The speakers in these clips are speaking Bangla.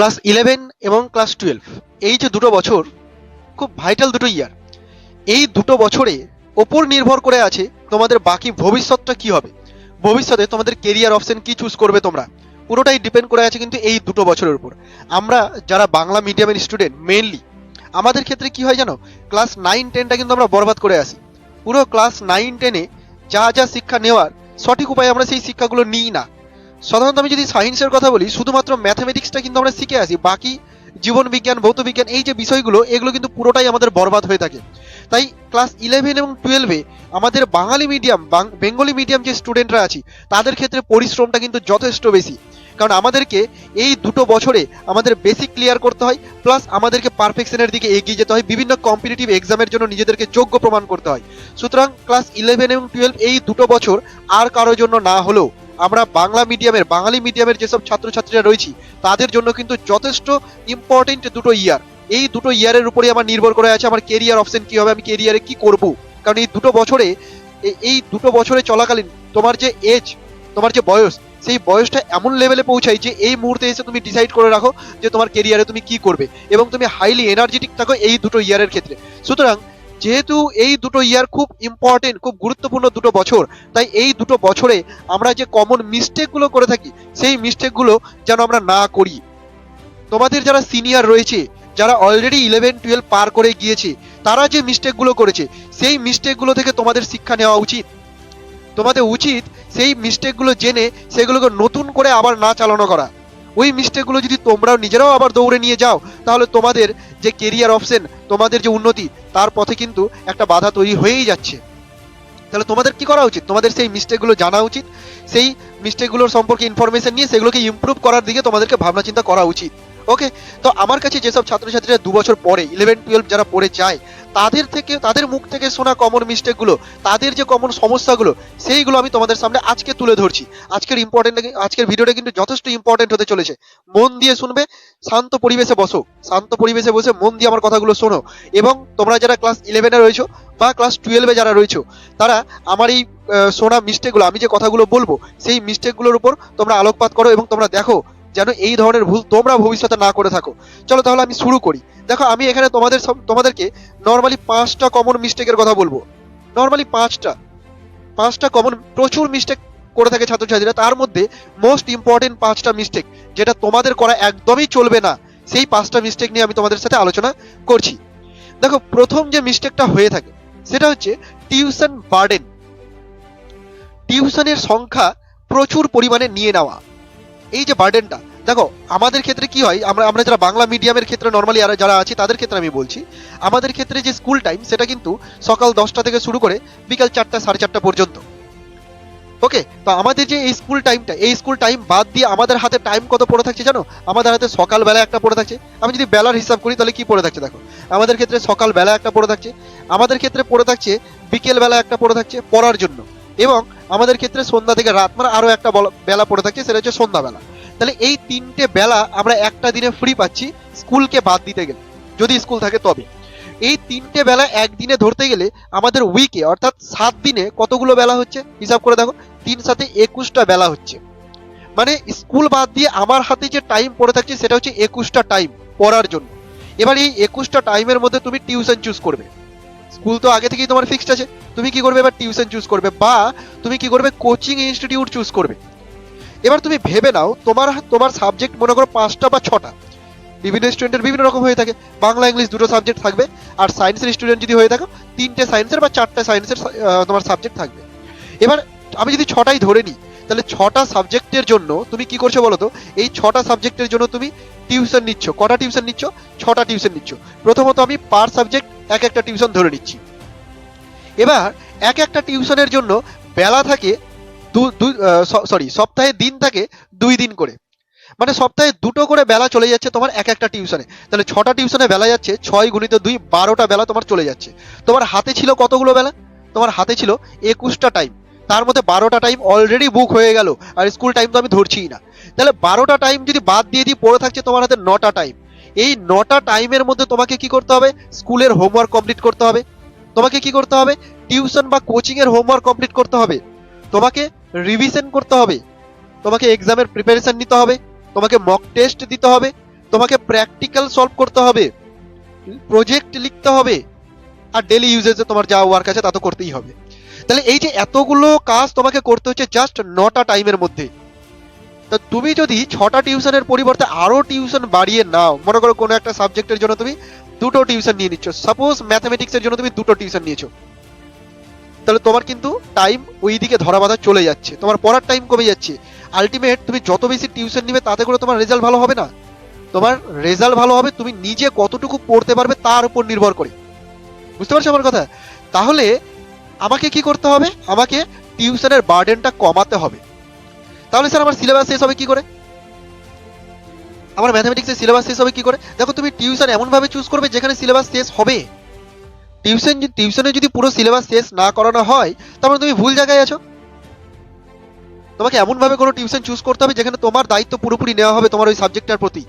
ক্লাস ইলেভেন এবং ক্লাস টুয়েলভ। এই যে দুটো বছর, খুব ভাইটাল দুটো ইয়ার। এই দুটো বছরে ওপর নির্ভর করে আছে তোমাদের বাকি ভবিষ্যৎটা কি হবে। ভবিষ্যতে তোমাদের কেরিয়ার অপশন কি চুজ করবে তোমরা। পুরোটাই ডিপেন্ড করে আছে কিন্তু এই দুটো বছরের উপর। আমরা যারা বাংলা মিডিয়ামের স্টুডেন্ট মেনলি আমাদের ক্ষেত্রে কি হয় জানো? ক্লাস নাইন টেনটা কিন্তু আমরা বরবাদ করে আসি। পুরো ক্লাস নাইন টেনে যা যা শিক্ষা নেওয়ার সঠিক উপায়ে আমরা সেই শিক্ষাগুলো নিই না। সাধারণত আমি যদি সায়েন্সের কথা বলি, শুধুমাত্র ম্যাথামেটিক্সটা কিন্তু আমরা শিখে আসি। বাকি জীবন বিজ্ঞান, ভৌত বিজ্ঞান, এই যে বিষয়গুলো, এগুলো কিন্তু পুরোটাই আমাদের বরবাদ হয়ে থাকে। তাই ক্লাস ইলেভেন এবং টুয়েলভে আমাদের বাঙালি মিডিয়াম বেঙ্গলি মিডিয়াম যে স্টুডেন্টরা আছি, তাদের ক্ষেত্রে পরিশ্রমটা কিন্তু যথেষ্ট বেশি। কারণ আমাদেরকে এই দুটো বছরে আমাদের বেসিক ক্লিয়ার করতে হয় প্লাস আমাদেরকে পারফেকশনের দিকে এগিয়ে যেতে হয়, বিভিন্ন কম্পিটিটিভ এক্সামের জন্য নিজেদেরকে যোগ্য প্রমাণ করতে হয়। সুতরাং ক্লাস ইলেভেন এবং টুয়েলভ এই দুটো বছর আর কারোর জন্য না হলেও আমরা বাংলা মিডিয়ামের, বাঙালি মিডিয়ামের যেসব ছাত্রছাত্রীরা রয়েছি, তাদের জন্য কিন্তু যথেষ্ট ইম্পর্টেন্ট দুটো ইয়ার এই দুটো ইয়ারের উপরে আমার নির্ভর করে আছে আমার কেরিয়ার অপশন কি হবে, আমি কেরিয়ারে কি করব। কারণ এই দুটো বছরে এই দুটো বছরে চলাকালীন তোমার যে এজ তোমার যে বয়স, সেই বয়সটা এমন লেভেলে পৌঁছায় যে এই মুহূর্তে এসে তুমি ডিসাইড করে রাখো যে তোমার কেরিয়ারে তুমি কি করবে। এবং তুমি হাইলি এনার্জেটিক থাকো এই দুটো ইয়ারের ক্ষেত্রে। সুতরাং যেহেতু এই দুটো ইয়ার খুব ইম্পর্টেন্ট খুব গুরুত্বপূর্ণ দুটো বছর, তাই এই দুটো বছরে আমরা যে কমন মিস্টেকগুলো করে থাকি, সেই মিস্টেকগুলো যেন আমরা না করি। তোমাদের যারা সিনিয়র রয়েছে, যারা অলরেডি ইলেভেন টুয়েলভ পার করে গিয়েছে, তারা যে মিস্টেকগুলো করেছে, সেই মিস্টেকগুলো থেকে তোমাদের শিক্ষা নেওয়া উচিত। তোমাদের উচিত সেই মিস্টেকগুলো জেনে সেগুলোকে নতুন করে আবার না চালানো করা। ওই মিস্টেকগুলো যদি তোমরাও নিজেরাও আবার দৌড়ে নিয়ে যাও, তাহলে তোমাদের যে কেরিয়ার অপশন তোমাদের যে উন্নতি, তার পথে কিন্তু একটা বাধা তৈরি হয়েই যাচ্ছে। তাহলে তোমাদের কি করা উচিত? তোমাদের সেই মিস্টেকগুলো জানা উচিত, সেই মিস্টেকগুলোর সম্পর্কে ইনফরমেশন নিয়ে সেগুলোকে ইম্প্রুভ করার দিকে তোমাদেরকে ভাবনা চিন্তা করা উচিত। ওকে তো আমার কাছে যেসব ছাত্রছাত্রীরা দু বছর পরে ইলেভেন টুয়েলভ যারা পড়ে যায়, তাদের থেকে, তাদের মুখ থেকে শোনা কমন মিস্টেকগুলো তাদের যে কমন সমস্যাগুলো, সেইগুলো আমি তোমাদের সামনে আজকে তুলে ধরছি। আজকের ইম্পর্টেন্ট আজকের ভিডিওটা কিন্তু যথেষ্ট ইম্পর্টেন্ট হতে চলেছে। মন দিয়ে শুনবে, শান্ত পরিবেশে বসো। শান্ত পরিবেশে বসে মন দিয়ে আমার কথাগুলো শোনো। এবং তোমরা যারা ক্লাস ইলেভেনে রয়েছো, বা ক্লাস টুয়েলভে যারা রয়েছো, তারা আমার এই শোনা মিস্টেকগুলো আমি যে কথাগুলো বলব, সেই মিস্টেকগুলোর উপর তোমরা আলোকপাত করো এবং তোমরা দেখো যেন এই ধরনের ভুল তোমরা ভবিষ্যতে না করে থাকো। চলো তাহলে আমি শুরু করি। দেখো, আমি এখানে তোমাদের তোমাদেরকে নর্মালি পাঁচটা কমন মিস্টেকের কথা বলব। নর্মালি পাঁচটা। পাঁচটা কমন প্রচুর মিস্টেক করে থাকে ছাত্রছাত্রীরা। তার মধ্যে মোস্ট ইম্পর্টেন্ট পাঁচটা মিস্টেক যেটা তোমাদের করা একদমই চলবে না, সেই পাঁচটা মিস্টেক নিয়ে আমি তোমাদের সাথে আলোচনা করছি। দেখো, প্রথম যে মিস্টেকটা হয়ে থাকে, সেটা হচ্ছে টিউশন বার্ডেন টিউশনের সংখ্যা প্রচুর পরিমাণে নিয়ে নেওয়া। এই যে বার্ডেনটা দেখো, আমাদের ক্ষেত্রে কি হয়, আমরা আমরা যারা বাংলা মিডিয়ামের ক্ষেত্রে নর্মালি আর যারা আছি, তাদের ক্ষেত্রে আমি বলছি, আমাদের ক্ষেত্রে যে স্কুল টাইম সেটা কিন্তু সকাল দশটা থেকে শুরু করে বিকাল চারটা, সাড়ে চারটা পর্যন্ত। ওকে তো আমাদের যে এই স্কুল টাইমটা এই স্কুল টাইম বাদ দিয়ে আমাদের হাতে টাইম কত পড়ে থাকছে জানো? আমাদের হাতে সকালবেলা একটা পড়ে থাকছে। আমি যদি বেলার হিসাব করি, তাহলে কি পড়ে থাকছে দেখো? আমাদের ক্ষেত্রে সকালবেলা একটা পড়ে থাকছে। আমাদের ক্ষেত্রে পড়ে থাকছে বিকেলবেলা একটা পড়ে থাকছে পড়ার জন্য। এবং আমাদের ক্ষেত্রে সন্ধ্যা থেকে রাত মানে আরও একটা বল- পড়ে থাকছে, সেটা হচ্ছে সন্ধ্যাবেলা। তাহলে এই তিনটে বেলা আমরা একটা দিনে ফ্রি পাচ্ছি স্কুলকে বাদ দিতে গেলে, যদি স্কুল থাকে তবে। এই তিনটে বেলা একদিনে ধরতে গেলে আমাদের উইকে অর্থাৎ সাত দিনে কতগুলো বেলা হচ্ছে? হিসাব করে দেখো, তিন সাথে একুশটা বেলা হচ্ছে। মানে স্কুল বাদ দিয়ে আমার হাতে যে টাইম পড়ে থাকছে, সেটা হচ্ছে একুশটা টাইম পড়ার জন্য। এবার এই একুশটা টাইমের মধ্যে তুমি টিউশন চুজ করবে। স্কুল তো আগে থেকেই তোমার ফিক্সড আছে। তুমি কি করবে? এবার টিউশন চুজ করবে বা তুমি কি করবে? কোচিং ইনস্টিটিউট চুজ করবে। এবার তুমি ভেবে নাও, তোমার তোমার সাবজেক্ট মনে করো পাঁচটা বা ছটা। বিভিন্ন স্টুডেন্টের বিভিন্ন রকম হয়ে থাকে। বাংলা ইংলিশ দুটো সাবজেক্ট থাকবে। আর সায়েন্সের স্টুডেন্ট যদি হয়ে থাকো, তিনটে সায়েন্সের বা চারটে সায়েন্সের তোমার সাবজেক্ট থাকবে। এবার আমি যদি ছটাই ধরে নিই তাহলে ছটা সাবজেক্টের জন্য তুমি কি করছ বলো তো? এই ছটা সাবজেক্টের জন্য তুমি টিউশন নিচ্ছ। কটা টিউশন নিচ্ছ? ছটা টিউশন নিচ্ছ। প্রথমত আমি পার সাবজেক্ট এক একটা টিউশন ধরে নিচ্ছি। এবার এক একটা টিউশনের জন্য বেলা থাকে দু সরি সপ্তাহে দিন থাকে দুই দিন করে। মানে সপ্তাহে দুটো করে বেলা চলে যাচ্ছে তোমার এক একটা টিউশনে। তাহলে ছটা টিউশনে বেলা যাচ্ছে ছয় গুণিত দুই, বারোটা বেলা তোমার চলে যাচ্ছে। তোমার হাতে ছিল কতগুলো বেলা? তোমার হাতে ছিল একুশটা টাইম তার মধ্যে বারোটা টাইম অলরেডি বুক হয়ে গেল, আর স্কুল টাইম তো আমি ধরছিই না। তাহলে বারোটা টাইম যদি বাদ দিয়ে দিয়ে পড়ে থাকছে তোমার হাতে নটা টাইম এই নটা টাইমের মধ্যে তোমাকে কি করতে হবে? স্কুলের হোমওয়ার্ক কমপ্লিট করতে হবে। তোমাকে কি করতে হবে? টিউশন বা কোচিং এর হোমওয়ার্ক কমপ্লিট করতে হবে। তোমাকে রিভিশন করতে হবে। তোমাকে এক্সামের প্রিপারেশন নিতে হবে। তোমাকে মক টেস্ট দিতে হবে। তোমাকে প্র্যাকটিক্যাল সলভ করতে হবে। প্রজেক্ট লিখতে হবে। আর ডেলি ইউজেসে তোমার যা ওয়ার্ক আছে তা তো করতেই হবে। তাহলে এই যে এতগুলো কাজ তোমাকে করতে হচ্ছে জাস্ট নটা টাইমের মধ্যে। তা তুমি যদি ছটা টিউশনের পরিবর্তে আরও টিউশন বাড়িয়ে নাও, মনে করো কোনো একটা সাবজেক্টের জন্য তুমি দুটো টিউশন নিয়ে নিচ্ছ। সাপোজ ম্যাথামেটিক্সের জন্য তুমি দুটো টিউশন নিয়েছো। তাহলে তোমার কিন্তু টাইম ওই দিকে ধরা বাঁধা চলে যাচ্ছে। তোমার পড়ার টাইম কমে যাচ্ছে। আলটিমেট তুমি যত বেশি টিউশন নিবে, তাতে করে তোমার রেজাল্ট ভালো হবে না। তোমার রেজাল্ট ভালো হবে, তুমি নিজে কতটুকু পড়তে পারবে তার উপর নির্ভর করে। বুঝতে পারছ আমার কথা? তাহলে আমাকে কি করতে হবে? আমাকে টিউশনের বার্ডেনটা কমাতে হবে। তাহলে স্যার, আমার সিলেবাস শেষ হবে কি করে? আমার ম্যাথামেটিক্সের সিলেবাস শেষ হবে কি করে? দেখো, তুমি টিউশন এমনভাবে চুজ করবে যেখানে সিলেবাস শেষ হবে। টিউশন টিউশনে যদি পুরো সিলেবাস শেষ না করানো হয়, তাহলে তুমি ভুল জায়গায় আছো। তোমাকে এমনভাবে কোনো টিউশন চুজ করতে হবে যেখানে তোমার দায়িত্ব পুরোপুরি নেওয়া হবে তোমার ওই সাবজেক্টটার প্রতি।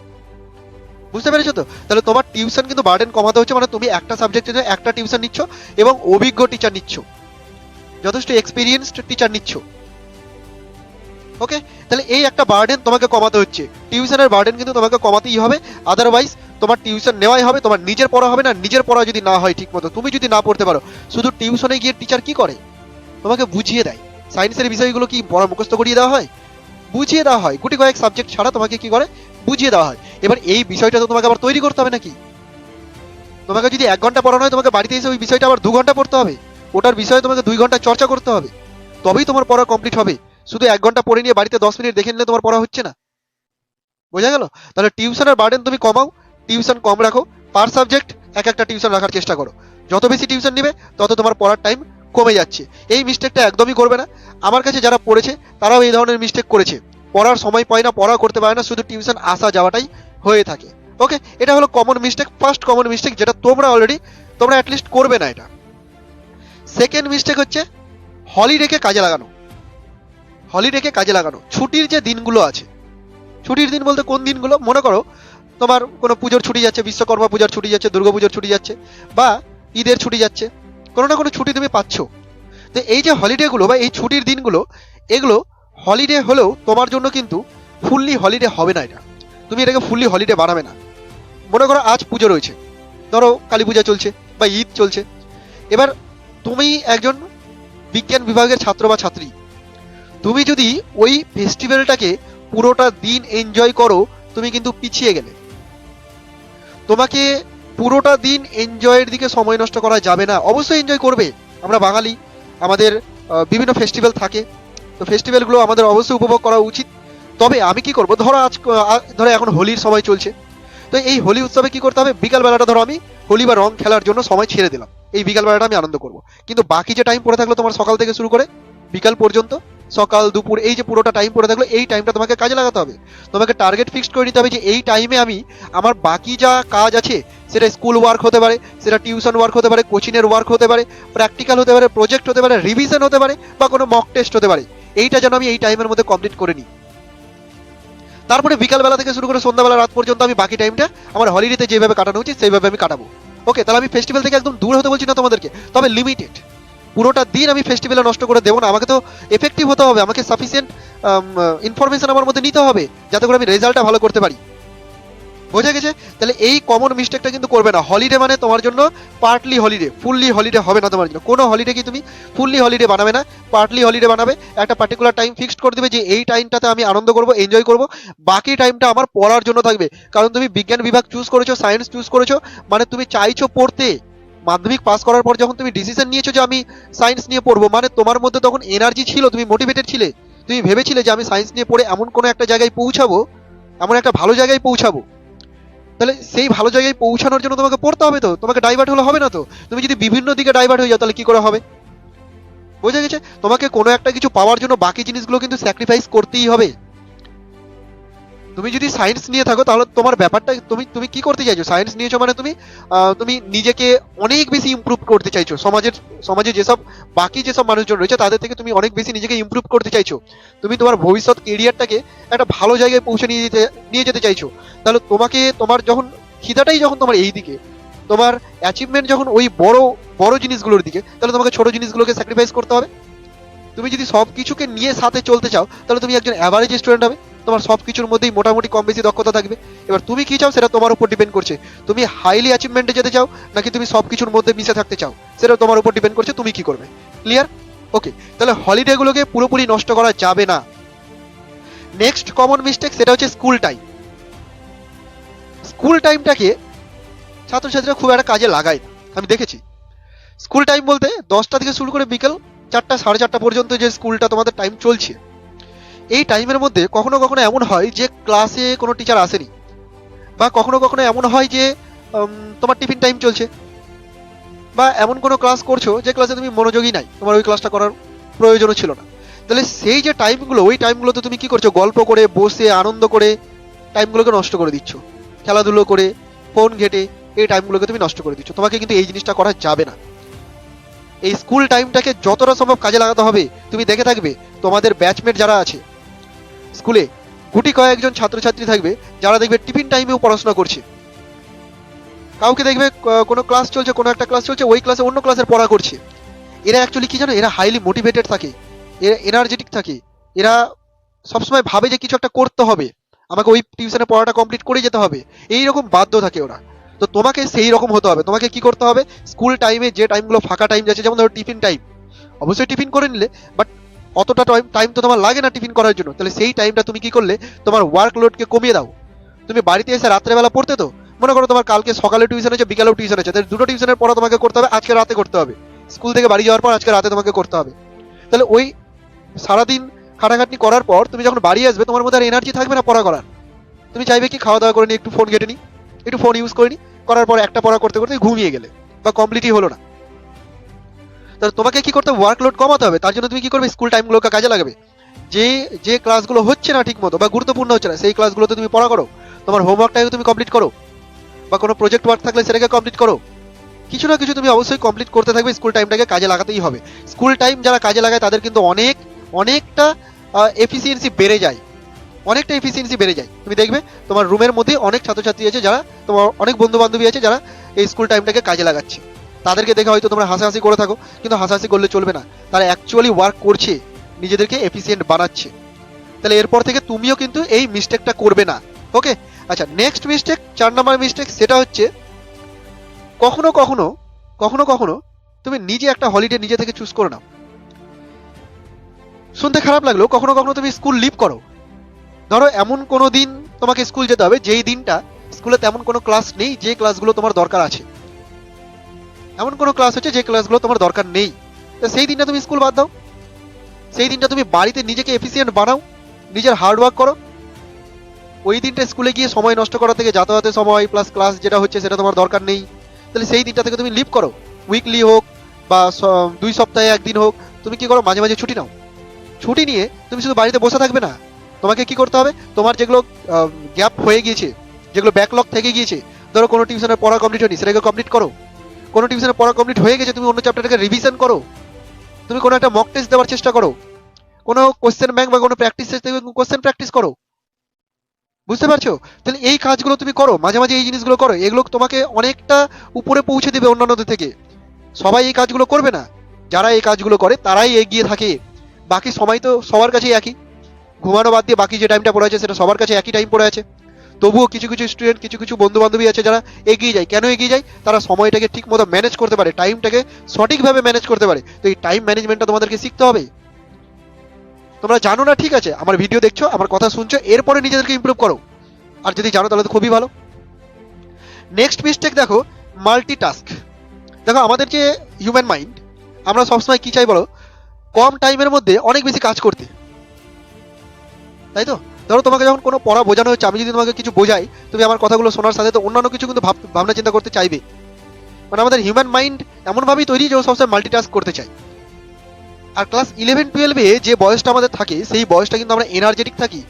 বুঝতে পেরেছ তো? তাহলে তোমার টিউশন কিন্তু বার্ডেন কমাতে হচ্ছে মানে তুমি একটা সাবজেক্টের জন্য একটা টিউশন নিচ্ছ এবং অভিজ্ঞ টিচার নিচ্ছ। যথেষ্ট এক্সপিরিয়েন্সড টিচার নিচ্ছ। ওকে তাহলে এই একটা বার্ডেন তোমাকে কমাতে হচ্ছে। টিউশনের বার্ডেন কিন্তু তোমাকে কমাতেই হবে। আদারওয়াইজ তোমার টিউশন নেওয়াই হবে, তোমার নিজের পড়া হবে না, নিজের পড়া যদি না হয় ঠিকমতো। তুমি যদি না পড়তে পারো, শুধু টিউশনে গিয়ে টিচার কি করে? তোমাকে বুঝিয়ে দেয়। সায়েন্সের বিষয়গুলো কি পড়া মুখস্থ করিয়ে দেওয়া হয়? বুঝিয়ে দেওয়া হয়। গুটি কয়েক সাবজেক্ট ছাড়া তোমাকে কি করে? বুঝিয়ে দেওয়া হয়। এবার এই বিষয়টা তো তোমাকে আবার তৈরি করতে হবে নাকি? তোমাকে যদি এক ঘণ্টা পড়ানো হয়, তোমাকে বাড়িতে এসে ওই বিষয়টা আবার দু ঘণ্টা পড়তে হবে। ওটার বিষয়ে তোমাকে দুই ঘণ্টা চর্চা করতে হবে। তবেই তোমার পড়া কমপ্লিট হবে। শুধু এক ঘণ্টা পড়ে নিয়ে বাড়িতে দশ মিনিট দেখে নিলে তোমার পড়া হচ্ছে না। বোঝা গেল? তাহলে টিউশনের বার্ডেন তুমি কমাও টিউশন কম রাখো। পার সাবজেক্ট এক একটা টিউশন রাখার চেষ্টা করো। যত বেশি টিউশন নিবে, তত তোমার পড়ার টাইম কমে যাচ্ছে। এই মিস্টেকটা একদমই করবে না। আমার কাছে যারা পড়েছে, তারাও এই ধরনের মিস্টেক করেছে। পড়ার সময় পায় না পড়া করতে পারে না, শুধু টিউশন আসা যাওয়াটাই হয়ে থাকে। ওকে এটা হলো common mistake first common mistake যেটা তোমরা অলরেডি তোমরা অ্যাটলিস্ট করবে না এটা। সেকেন্ড মিস্টেক হচ্ছে হলিডেকে কাজে লাগানো। হলিডেকে কাজে লাগানো। ছুটির যে দিনগুলো আছে, ছুটির দিন বলতে কোন দিনগুলো? মনে করো তোমার কোনো পুজোর ছুটি যাচ্ছে, বিশ্বকর্মা পূজার ছুটি যাচ্ছে, দুর্গা পুজোর ছুটি যাচ্ছে, বা ঈদের ছুটি যাচ্ছে, কোনো না কোনো ছুটি তুমি পাচ্ছ। তো এই যে হলিডেগুলো বা এই ছুটির দিনগুলো, এগুলো হলিডে হলেও তোমার জন্য কিন্তু ফুললি হলিডে হবে না এটা। তুমি এটাকে ফুললি হলিডে বানাবে না। মনে করো আজ পুজো রয়েছে, ধরো কালী পূজা চলছে বা ঈদ চলছে। এবার তুমি একজন বিজ্ঞান বিভাগের ছাত্র বা ছাত্রী, তুমি যদি ওই ফেস্টিভ্যালটাকে পুরোটা দিন এনজয় করো, তুমি কিন্তু পিছিয়ে গেলে। তোমাকে পুরোটা দিন এনজয়ের দিকে সময় নষ্ট করা যাবে না, অবশ্যই এনজয় করবে। আমরা বাঙালি, আমাদের বিভিন্ন ফেস্টিভ্যাল থাকে। তো ফেস্টিভ্যালগুলো আমাদের অবশ্যই উপভোগ করা উচিত। তবে আমি কি করব? ধরো আজ ধরো এখন হোলির সময় চলছে। তো এই হোলি উৎসবে কি করতে হবে? বিকালবেলাটা ধরো আমি হোলি বা রং খেলার জন্য সময় ছেড়ে দিলাম। এই বিকাল বেলাটা আমি আনন্দ করব। কিন্তু বাকি যে টাইম পড়ে থাকল তোমার সকাল থেকে শুরু করে, বিকাল পর্যন্ত, সকাল, দুপুর, এই যে পুরোটা টাইম পড়ে থাকল, এই টাইমটা তোমাকে কাজে লাগাতে হবে। তোমাকে টার্গেট ফিক্সড করে নিতে হবে যে এই টাইমে আমি আমার বাকি যা কাজ আছে, সেটা স্কুল ওয়ার্ক হতে পারে, সেটা টিউশন ওয়ার্ক হতে পারে কোচিংয়ের ওয়ার্ক হতে পারে প্র্যাকটিক্যাল হতে পারে প্রজেক্ট হতে পারে রিভিশন হতে পারে, বা কোনো মক টেস্ট হতে পারে। এইটা যেন আমি এই টাইমের মধ্যে কমপ্লিট করে নিই। তারপরে বিকালবেলা থেকে শুরু করে সন্ধ্যাবেলা রাত পর্যন্ত আমি বাকি টাইমটা আমার হলিডেতে যেভাবে কাটানো উচিত, সেইভাবে আমি কাটাবো। ওকে তাহলে আমি ফেস্টিভ্যাল থেকে একদম দূরে হতে বলছি না তোমাদেরকে, তবে লিমিটেড পুরোটা দিন আমি ফেস্টিভ্যালে নষ্ট করে দেবো না, আমাকে তো এফেক্টিভ হতে হবে, আমাকে সাফিসিয়েন্ট ইনফরমেশন আমার মধ্যে নিতে হবে, যাতে করে আমি রেজাল্টটা ভালো করতে পারি। বোঝা গেছে? তাহলে এই কমন মিস্টেকটা কিন্তু করবে না। হলিডে মানে তোমার জন্য পার্টলি হলিডে ফুললি হলিডে হবে না তোমার জন্য। কোনো হলিডে কি তুমি ফুললি হলিডে বানাবে না পার্টলি হলিডে বানাবে। একটা পার্টিকুলার টাইম ফিক্সড করে দেবে যে এই টাইমটাতে আমি আনন্দ করব এনজয় করব। বাকি টাইমটা আমার পড়ার জন্য থাকবে। কারণ তুমি বিজ্ঞান বিভাগ চুজ করেছ সায়েন্স চুজ করেছ মানে তুমি চাইছো পড়তে। মাধ্যমিক পাস করার পর যখন তুমি ডিসিশন নিয়েছো যে আমি সায়েন্স নিয়ে পড়ব মানে তোমার মধ্যে তখন এনার্জি ছিল, তুমি মোটিভেটেড ছিলে। তুমি ভেবেছিলে যে আমি সায়েন্স নিয়ে পড়ে এমন কোনো একটা জায়গায় পৌঁছাবো, এমন একটা ভালো জায়গায় পৌঁছাবো। তাহলে সেই ভালো জায়গায় পৌঁছানোর জন্য তোমাকে পড়তে হবে তো? তোমাকে ডাইভার্ট হলে হবে না তো? তুমি যদি বিভিন্ন দিকে ডাইভার্ট হয়ে যাও, তাহলে কি করে হবে? বোঝা গেছে? তোমাকে কোনো একটা কিছু পাওয়ার জন্য বাকি জিনিসগুলো কিন্তু স্যাক্রিফাইস করতেই হবে। তুমি যদি সায়েন্স নিয়ে থাকো, তাহলে তোমার ব্যাপারটা তুমি তুমি কি করতে চাইছো? সায়েন্স নিয়েছো মানে তুমি তুমি নিজেকে অনেক বেশি ইমপ্রুভ করতে চাইছো। সমাজের, সমাজে যেসব, বাকি যেসব মানুষজন রয়েছে, তাদের থেকে তুমি অনেক বেশি নিজেকে ইমপ্রুভ করতে চাইছো। তুমি তোমার ভবিষ্যৎ কেরিয়ারটাকে একটা ভালো জায়গায় পৌঁছে নিয়ে যেতে নিয়ে যেতে চাইছো। তাহলে তোমাকে, তোমার যখন খিদাটাই যখন তোমার এই দিকে, তোমার অ্যাচিভমেন্ট যখন ওই বড় বড় জিনিসগুলোর দিকে, তাহলে তোমাকে ছোট জিনিসগুলোকে স্যাক্রিফাইস করতে হবে। তুমি যদি সব কিছুকে নিয়ে সাথে চলতে চাও, তাহলে তুমি একজন অ্যাভারেজ স্টুডেন্ট হবে। তোমার সব কিছুর মধ্যেই মোটামুটি কম বেশি দক্ষতা থাকবে। এবার তুমি কি চাও সেটা তোমার উপর ডিপেন্ড করছে। তুমি হাইলি অ্যাচিভমেন্টে যেতে চাও, নাকি তুমি সব কিছুর মধ্যে মিশে থাকতে চাও? সেটা তোমার উপর ডিপেন্ড করছে, তুমি কি করবে? ক্লিয়ার ওকে তাহলে হলিডেগুলোকে পুরোপুরি নষ্ট করা যাবে না। নেক্সট কমন মিস্টেক সেটা হচ্ছে স্কুল টাইম স্কুল টাইমটাকে ছাত্রছাত্রীরা খুব একটা কাজে লাগায় না। আমি দেখেছি। স্কুল টাইম বলতে দশটা থেকে শুরু করে বিকেল চারটা, সাড়ে চারটা পর্যন্ত যে স্কুলটা তোমাদের টাইম চলছে। এই টাইমের মধ্যে কখনো কখনো এমন হয় যে ক্লাসে কোনো টিচার আসেনি বা কখনো কখনো এমন হয় যে তোমার টিফিন টাইম চলছে বা এমন কোনো ক্লাস করছ যে ক্লাসে তুমি মনোযোগী নাই, তোমার ওই ক্লাসটা করার প্রয়োজনও ছিল না। তাহলে সেই যে টাইমগুলো, ওই টাইমগুলোতে তুমি কি করছ? গল্প করে, বসে, আনন্দ করে টাইমগুলোকে নষ্ট করে দিচ্ছ। খেলাধুলো করে ফোন ঘেটে এই টাইমগুলোকে তুমি নষ্ট করে দিচ্ছ। তোমাকে কিন্তু এই জিনিসটা করা যাবে না। এই স্কুল টাইমটাকে যতটা সম্ভব কাজে লাগাতে হবে। তুমি দেখে থাকবে, তোমাদের ব্যাচমেট যারা আছে স্কুলে গুটি কয়েকজন ছাত্রছাত্রী থাকবে, যারা দেখবে টিফিন টাইমেও পড়াশোনা করছে। কাউকে দেখবে কোনো ক্লাস চলছে, কোনো একটা ক্লাস চলছে, ওই ক্লাসে অন্য ক্লাসের পড়া করছে। এরা অ্যাকচুয়ালি কি জানো, এরা হাইলি মোটিভেটেড থাকে, এরা এনার্জেটিক থাকে, এরা সবসময় ভাবে যে কিছু একটা করতে হবে, আমাকে ওই টিউশনে পড়াটা কমপ্লিট করে যেতে হবে এই রকম বাধ্য থাকে ওরা। তো তোমাকে সেই রকম হতে হবে, তোমাকে কি করতে হবে স্কুল টাইমে যে টাইমগুলো ফাঁকা টাইম যাচ্ছে, যেমন ধরো টিফিন টাইম অবশ্যই টিফিন করে নিলে বাট অতটা টাইম টাইম তো তোমার লাগে না টিফিন করার জন্য। তাহলে সেই টাইমটা তুমি কি করলে? তোমার ওয়ার্কলোডকে কমিয়ে দাও। তুমি বাড়িতে এসে রাত্রেবেলা পড়তে তো? মনে করো তোমার কালকে সকালে টিউশন আছে বিকালেও টিউশন আছে তাহলে দুটো টিউশনের পড়া তোমাকে করতে হবে, আজকে রাতে করতে হবে। স্কুল থেকে বাড়ি যাওয়ার পর আজকে রাতে তোমাকে করতে হবে। তাহলে ওই সারাদিন খাটাখাটনি করার পর তুমি যখন বাড়ি আসবে, তোমার মধ্যে আর এনার্জি থাকবে না পড়া করার। তুমি চাইবে কি, খাওয়া দাওয়া করে নি একটু ফোন ঘেটে নি একটু ফোন ইউজ করে নি করার পর একটা পড়া করতে করতে ঘুমিয়ে গেলে বা কমপ্লিটই হলো না। তাহলে তোমাকে কি করতে হবে? ওয়ার্কলোড কমাতে হবে। তার জন্য তুমি কি করবে? স্কুল টাইমগুলোকে কাজে লাগাবে। যে যে ক্লাসগুলো হচ্ছে না ঠিকমতো বা গুরুত্বপূর্ণ হচ্ছে না, সেই ক্লাসগুলোতে তুমি পড়া করো। তোমার হোমওয়ার্কটাকে তুমি কমপ্লিট করো। বা কোনো প্রজেক্ট ওয়ার্ক থাকলে সেটাকে কমপ্লিট করো। কিছু না কিছু তুমি অবশ্যই কমপ্লিট করতে থাকবে স্কুল টাইমটাকে কাজে লাগাতেই হবে। স্কুল টাইম যারা কাজে লাগায়, তাদের কিন্তু অনেক, অনেকটা এফিসিয়েন্সি বেড়ে যায়। অনেকটা এফিসিয়েন্সি বেড়ে যায়। তুমি দেখবে, তোমার রুমের মধ্যে অনেক ছাত্রছাত্রী আছে যারা, তোমার অনেক বন্ধু বান্ধবী আছে যারা এই স্কুল টাইমটাকে কাজে লাগাচ্ছে। তাদেরকে দেখে হয়তো তোমরা হাসাহাসি করে থাকো, কিন্তু হাসাহাসি করলে চলবে না। তারা অ্যাকচুয়ালি ওয়ার্ক করছে, নিজেদেরকে এফিসিয়েন্ট বানাচ্ছে। তাহলে এরপর থেকে তুমিও কিন্তু এই মিস্টেকটা করবে না। ওকে আচ্ছা নেক্সট মিস্টেক চার নম্বর মিস্টেক সেটা হচ্ছে, কখনো কখনো কখনো কখনো তুমি নিজে একটা হলিডে নিজে থেকে চুজ করে নাও। শুনতে খারাপ লাগল, কখনো কখনো তুমি স্কুল লিভ করো। ধরো এমন কোনো দিন তোমাকে স্কুল যেতে হবে, যেই দিনটা স্কুলে তেমন কোনো ক্লাস নেই, যে ক্লাসগুলো তোমার দরকার আছে। এমন কোনো ক্লাস হচ্ছে যে ক্লাসগুলো তোমার দরকার নেই। তো সেই দিনটা তুমি স্কুল বাদ দাও। সেই দিনটা তুমি বাড়িতে নিজেকে এফিসিয়েন্ট বানাও, নিজের হার্ড ওয়ার্ক করো। ওই দিনটা স্কুলে গিয়ে সময় নষ্ট করা থেকে যাতায়াতের সময় প্লাস ক্লাস যেটা হচ্ছে সেটা তোমার দরকার নেই। তাহলে সেই দিনটা থেকে তুমি লিভ করো। উইকলি হোক বা দুই সপ্তাহে একদিন হোক, তুমি কি করো? মাঝে মাঝে ছুটি নাও। ছুটি নিয়ে তুমি শুধু বাড়িতে বসে থাকবে না। তোমাকে কি করতে হবে? তোমার যেগুলো গ্যাপ হয়ে গিয়েছে, যেগুলো ব্যাকলগ থেকে গিয়েছে, ধরো কোনো টিউশনের পড়া কমপ্লিট হয়নি, সেটাকে কমপ্লিট করো। কোনো টিউশনের পড়া কমপ্লিট হয়ে গেছে, তুমি অন্য চ্যাপ্টারটাকে রিভিশন করো। তুমি কোনো একটা মক টেস্ট দেওয়ার চেষ্টা করো। কোনো কোশ্চেন ব্যাংক বা কোনো প্র্যাকটিস টেস্ট কোশ্চেন প্র্যাকটিস করো। বুঝতে পারছ? তাহলে এই কাজগুলো তুমি করো, মাঝে মাঝে এই জিনিসগুলো করো, এগুলো তোমাকে অনেকটা উপরে পৌঁছে দেবে অন্যান্যদের থেকে। সবাই এই কাজগুলো করবে না। যারা এই কাজগুলো করে, তারাই এগিয়ে থাকে। বাকি সময় তো সবার কাছেই একই। ঘুমানো বাদ দিয়ে বাকি যে টাইমটা পড়ে আছে, সেটা সবার কাছে একই টাইম পড়ে আছে। তবুও কিছু কিছু স্টুডেন্ট কিছু কিছু বন্ধু বান্ধবী আছে যারা এগিয়ে যায়। কেন এগিয়ে যায়? তারা সময়টাকে ঠিক মতো ম্যানেজ করতে পারে টাইমটাকে সঠিকভাবে ম্যানেজ করতে পারে। তো এই টাইম ম্যানেজমেন্টটা তোমাদেরকে শিখতে হবে। তোমরা জানো না, ঠিক আছে, আমার ভিডিও দেখছ, আমার কথা শুনছো, এরপরে নিজেদেরকে ইমপ্রুভ করো। আর যদি জানো, তাহলে তো খুবই ভালো। নেক্সট মিস্টেক দেখো মাল্টিটাস্ক দেখো, আমাদের যে হিউম্যান মাইন্ড আমরা সবসময় কি চাই বলো? কম টাইমের মধ্যে অনেক বেশি কাজ করতে। তাই তো? ধরো তোমাকে যখন কোনো পড়া বোঝানো হচ্ছে, আমি যদি তোমাকে কিছু বোঝাই, তুমি আমার কথাগুলো শোনার সাথে তো অন্যান্য কিছু কিন্তু ভাব ভাবনা চিন্তা করতে চাইবে। মানে আমাদের হিউম্যান মাইন্ড এমনভাবেই তৈরি যে ও সবসময় মাল্টিটাস্ক করতে চাই আর ক্লাস ইলেভেন টুয়েলভে যে বয়সটা আমাদের থাকে, সেই বয়সটা কিন্তু আমরা এনার্জেটিক থাকি।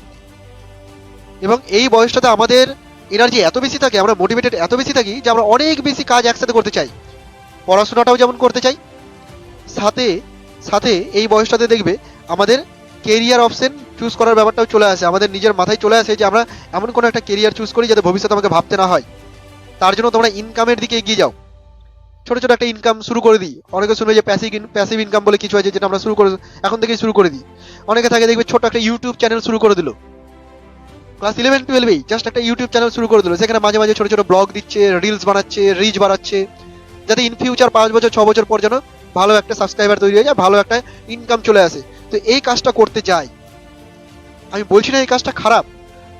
এবং এই বয়সটাতে আমাদের এনার্জি এত বেশি থাকে, আমরা মোটিভেটেড এত বেশি থাকি যে আমরা অনেক বেশি কাজ একসাথে করতে চাই। পড়াশোনাটাও যেমন করতে চাই। সাথে সাথে এই বয়সটাতে দেখবে আমাদের কেরিয়ার অপশন চুজ করার ব্যাপারটাও চলে আসে। আমাদের নিজের মাথায় চলে আসে যে আমরা এমন কোনো একটা কেরিয়ার চুজ করি যাতে ভবিষ্যতে আমাকে ভাবতে না হয়। তার জন্য তোমরা ইনকামের দিকে এগিয়ে যাও। ছোট ছোট একটা ইনকাম শুরু করে দিই। অনেকে শুনে যে প্যাসিভ প্যাসিভ ইনকাম বলে কিছু আছে যেটা আমরা শুরু করে এখন থেকেই শুরু করে দিই। অনেকে থাকে দেখবে ছোট একটা ইউটিউব চ্যানেল শুরু করে দিল। ক্লাস ইলেভেন টুয়েলভেই জাস্ট একটা ইউটিউব চ্যানেল শুরু করে দিল। সেখানে মাঝে মাঝে ছোট ছোট ব্লগ দিচ্ছে রিলস বানাচ্ছে রিচ বানাচ্ছে যাতে ইন ফিউচার পাঁচ বছর, ছ বছর পর যেন ভালো একটা সাবস্ক্রাইবার তৈরি হয়ে যায়, ভালো একটা ইনকাম চলে আসে। তো এই কাজটা করতে চাই। আমি বলছি না এই কাজটা খারাপ।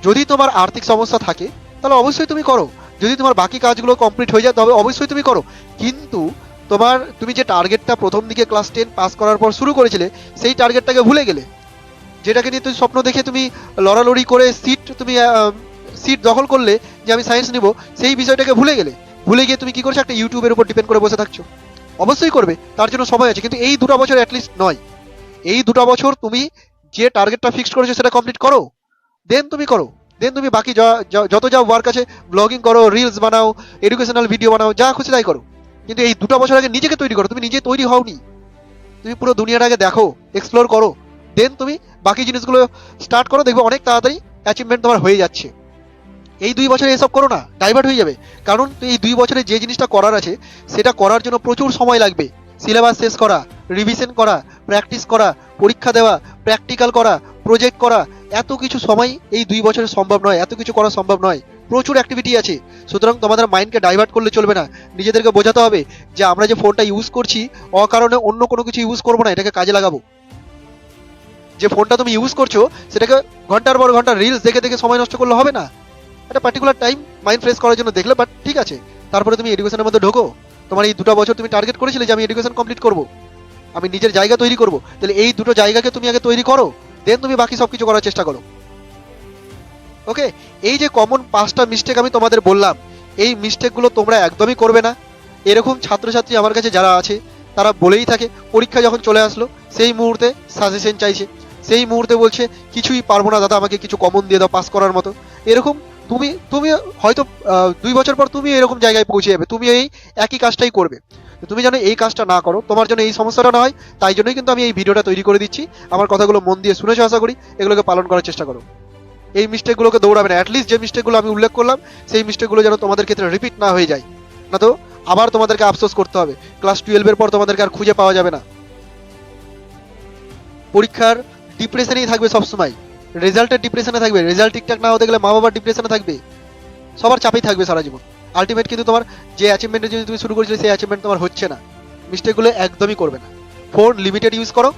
যদি তোমার আর্থিক সমস্যা থাকে, তাহলে অবশ্যই তুমি করো। যদি তোমার বাকি কাজগুলো কমপ্লিট হয়ে যায়, তবে অবশ্যই তুমি করো। কিন্তু তোমার, তুমি যে টার্গেটটা প্রথম দিকে ক্লাস টেন পাস করার পর শুরু করেছিলে, সেই টার্গেটটাকে ভুলে গেলে, যেটাকে নিয়ে তুমি স্বপ্ন দেখে তুমি লড়ালড়ি করে সিট তুমি সিট দখল করলে যে আমি সায়েন্স নিব, সেই বিষয়টাকে ভুলে গেলে, ভুলে গিয়ে তুমি কি করছ? একটা ইউটিউবের উপর ডিপেন্ড করে বসে থাকছো। অবশ্যই করবে, তার জন্য সময় আছে। কিন্তু এই দুটো বছর অ্যাটলিস্ট নয়। এই দুটো বছর তুমি যে টার্গেটটা ফিক্সড করেছ সেটা কমপ্লিট করো। দেন তুমি করো। দেন তুমি বাকি যত যা ওয়ার্ক আছে ব্লগিং করো রিলস বানাও এডুকেশনাল ভিডিও বানাও, যা খুশি তাই করো। কিন্তু এই দুটো বছর আগে নিজেকে তৈরি করো। তুমি নিজে তৈরি হওনি। তুমি পুরো দুনিয়াটা আগে দেখো এক্সপ্লোর করো। দেন তুমি বাকি জিনিসগুলো স্টার্ট করো, দেখবে অনেক তাড়াতাড়ি অ্যাচিভমেন্ট তোমার হয়ে যাচ্ছে। এই দুই বছরে এসব করো না ডাইভার্ট হয়ে যাবে। কারণ এই দুই বছরে যে জিনিসটা করার আছে, সেটা করার জন্য প্রচুর সময় লাগবে। সিলেবাস শেষ করা রিভিশন করা প্র্যাকটিস করা, পরীক্ষা দেওয়া প্র্যাকটিক্যাল করা প্রজেক্ট করা, এত কিছু সময় এই দুই বছরে সম্ভব নয়, এত কিছু করা সম্ভব নয়। প্রচুর অ্যাক্টিভিটি আছে। সুতরাং তোমাদের মাইন্ডকে ডাইভার্ট করলে চলবে না। নিজেদেরকে বোঝাতে হবে যে আমরা যে ফোনটা ইউজ করছি, অকারণে অন্য কোনো কিছু ইউজ করব না, এটাকে কাজে লাগাবো। যে ফোনটা তুমি ইউজ করছ, সেটাকে ঘণ্টার পর ঘণ্টা রিলস দেখে দেখে সময় নষ্ট করলে হবে না। একটা পার্টিকুলার টাইম মাইন্ড ফ্রেশ করার জন্য দেখলে বাট ঠিক আছে। তারপরে তুমি এডুকেশনের মধ্যে ঢোকো। তোমার এই দুটো বছর তুমি টার্গেট করেছিলে যে আমি এডুকেশন কমপ্লিট করব। আমি নিজের জায়গা তৈরি করব। তাহলে এই দুটো জায়গাকে তুমি আগে তৈরি করো দেন তুমি বাকি সব কিছু করার চেষ্টা করো। ওকে এই যে কমন পাঁচটা মিস্টেক আমি তোমাদের বললাম, এই মিস্টেকগুলো তোমরা একদমই করবে না। এরকম ছাত্রছাত্রী আমার কাছে যারা আছে, তারা বলেই থাকে, পরীক্ষা যখন চলে আসলো, সেই মুহূর্তে সাজেশন চাইছে। সেই মুহূর্তে বলছে, কিছুই পারব না দাদা, আমাকে কিছু কমন দিয়ে দাও পাস করার মতো। এরকম তুমি তুমি হয়তো দুই বছর পর তুমি এরকম জায়গায় পৌঁছে যাবে। তুমি এই একই কাজটাই করবে। তুমি যেন এই কাজটা না করো, তোমার জন্য এই সমস্যাটা না হয়, তাই জন্যই কিন্তু আমি এই ভিডিওটা তৈরি করে দিচ্ছি। আমার কথাগুলো মন দিয়ে শুনেছো আশা করি, এগুলোকে পালন করার চেষ্টা করো। এই মিস্টেকগুলোকে দৌড়াবে না অ্যাটলিস্ট যে মিস্টেকগুলো আমি উল্লেখ করলাম, সেই মিস্টেকগুলো যেন তোমাদের ক্ষেত্রে রিপিট না হয়ে যায়। না তো, আবার তোমাদেরকে আফসোস করতে হবে। ক্লাস টুয়েলভের পর তোমাদেরকে আর খুঁজে পাওয়া যাবে না। পরীক্ষার ডিপ্রেশনেই থাকবে সবসময়। রেজাল্টের ডিপ্রেশনে থাকবে। রেজাল্ট ঠিকঠাক না হতে গেলে মা বাবার ডিপ্রেশনে থাকবে। সবার চাপেই থাকবে সারা জীবন। আলটিমেট কিন্তু তোমার যে অ্যাচিভমেন্টের জন্য তুমি শুরু করেছিলে, সেই অ্যাচিভমেন্ট তোমার হচ্ছে না। মিস্টেকগুলো একদমই করবে না। ফোন লিমিটেড ইউজ করো।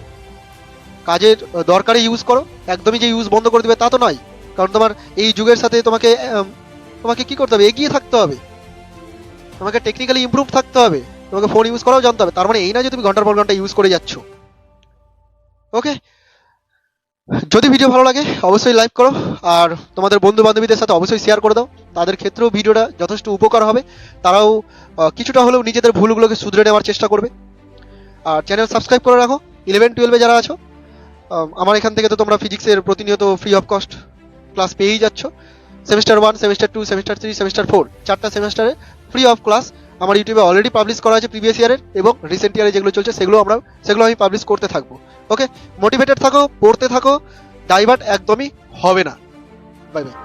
কাজের দরকারে ইউজ করো। একদমই যে ইউজ বন্ধ করে দেবে তা তো নয়। কারণ তোমার এই যুগের সাথে তোমাকে তোমাকে কি করতে হবে? এগিয়ে থাকতে হবে। তোমাকে টেকনিক্যালি ইমপ্রুভ থাকতে হবে। তোমাকে ফোন ইউজ করাও জানতে হবে। তার মানে এই না যে তুমি ঘণ্টার পর ঘণ্টা ইউজ করে যাচ্ছ। ওকে যদি ভিডিও ভালো লাগে, অবশ্যই লাইক করো, আর তোমাদের বন্ধু বান্ধবীদের সাথে অবশ্যই শেয়ার করে দাও। তাদের ক্ষেত্রেও ভিডিওটা যথেষ্ট উপকার হবে। তারাও কিছুটা হলেও নিজেদের ভুলগুলোকে শুধরে নেওয়ার চেষ্টা করবে। আর চ্যানেল সাবস্ক্রাইব করে রাখো। ইলেভেন টুয়েলভে যারা আছো আমার এখান থেকে তো তোমরা ফিজিক্সের প্রতিনিয়ত ফ্রি অফ কস্ট ক্লাস পেয়েই যাচ্ছ। Semester one semester two semester three semester four চারটা সেমিস্টারে ফ্রি অফ ক্লাস আমার ইউটিউবে অলরেডি পাবলিশ করা আছে প্রিভিয়াস ইয়ারের এবং রিসেন্ট ইয়ারে যেগুলো চলছে, সেগুলো আমরা সেগুলো আমি পাবলিশ করতে থাকব। ওকে মোটিভেটেড থাকো, পড়তে থাকো ডাইভার্ট একদমই হবে না। Bye bye